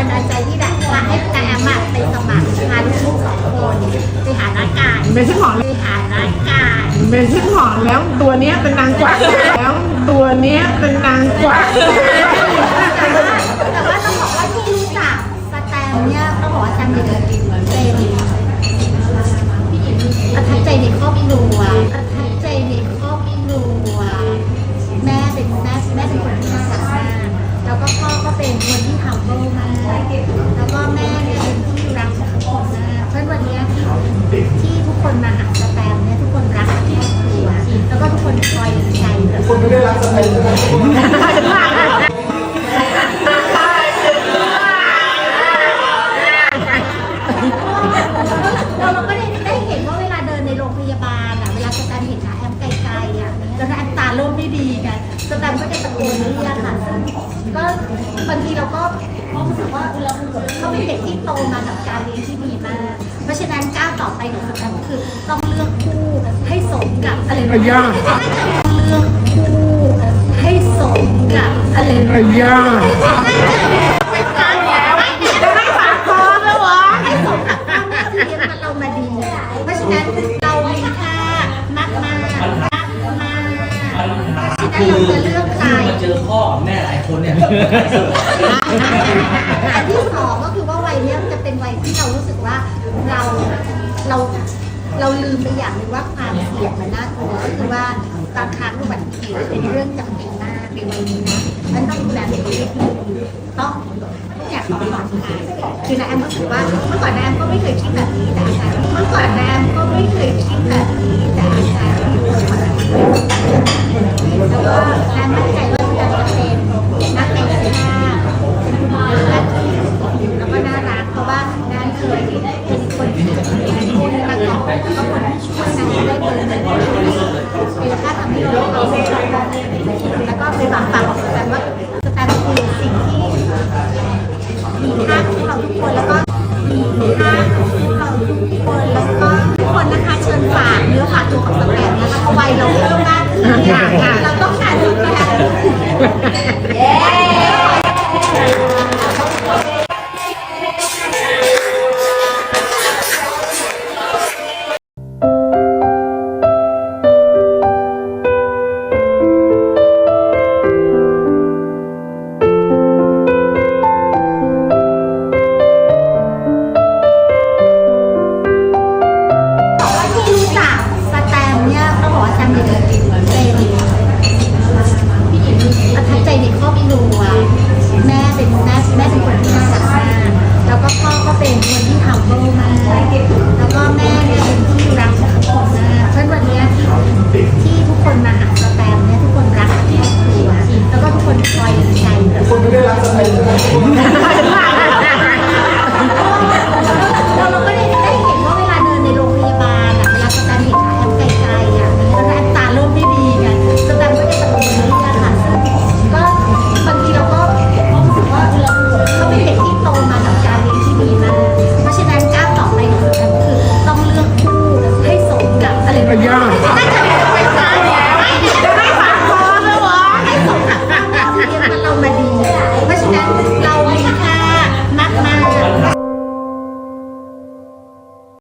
บันดาลใจที่แบบว่าให้แต่แอมอะไปสมัครพาลูกสองคนไปหานักการเป็นชื่อของไปหานักการเป็นชื่อของแล้วตัวเนี้ยเป็นนางกวักแล้วตัวเนี้ยเป็นนางกวัก เลยเราเราก็ได้ได้เห็นว่าเวลาเดินในโรงพยาบาลอะเวลาสแตมเห็นขาแอมไกลๆอะแล้วแอมตาเริ่มไม่ดีกันสแตมก็จะตะโกนเรียกค่ะก็บางทีเราก็รู้สึกว่าเราเขาเป็นเด็กที่โตมากับการเรียนที่ดีมาก เพราะฉะนั้นก้าวต่อไปของสแตมก็คือต้องเลือกคู่ให้สมกับอะไรนะอายาเลือก ไรนะอายาจะให้ฝากคอแล้ววะให้สมกับความน่าที่เลี้ยงมันเรามาดีเพราะฉะนั้นเรามีค่ามากมากมากมากฉะนั้นเราจะเลือกใครมาเจอพ่อกับแม่หลายคนเนี่ยอันที่สองก็คือว่าวัยเนี้ยจะเป็นวัยที่เรารู้สึกว่าเราเราเราลืมไปอย่างหนึ่งว่าความเสี่ยงมันน่ากลัวก็คือว่าบางครั้งอุบัติเหตุเป็นเรื่องจำเป็นมาก ในวัยนี้นะมันต้องดูแลตัวเองต้องอยางต้องปลอดภัยคือนะแอมรู้สึกว่าเมื่อก่อนนะแอมก็ไม่เคยคิดแบบนี้แต่อาจารย์เมื่อก่อนนะแอมก็ไม่เคยคิดแบบนี้แต่อาจารย์ที่เคยมาแล้วก็แอมมั่นใจว่าอาจารย์จะเป็นนักเตะทีมชาและแล้วก็น่ารักเพราะว่านั่นเคยเป็นคนที่เป็นคนมาก่อนแล้วก็คนที่ช่วยนางได้เกินเงินเป็น ขึ้นเนี่ยเราต้องการแตมบอกว่าที่รู้จักสแตมเนี่ยต้องบอกว่าสแตมเนี่ย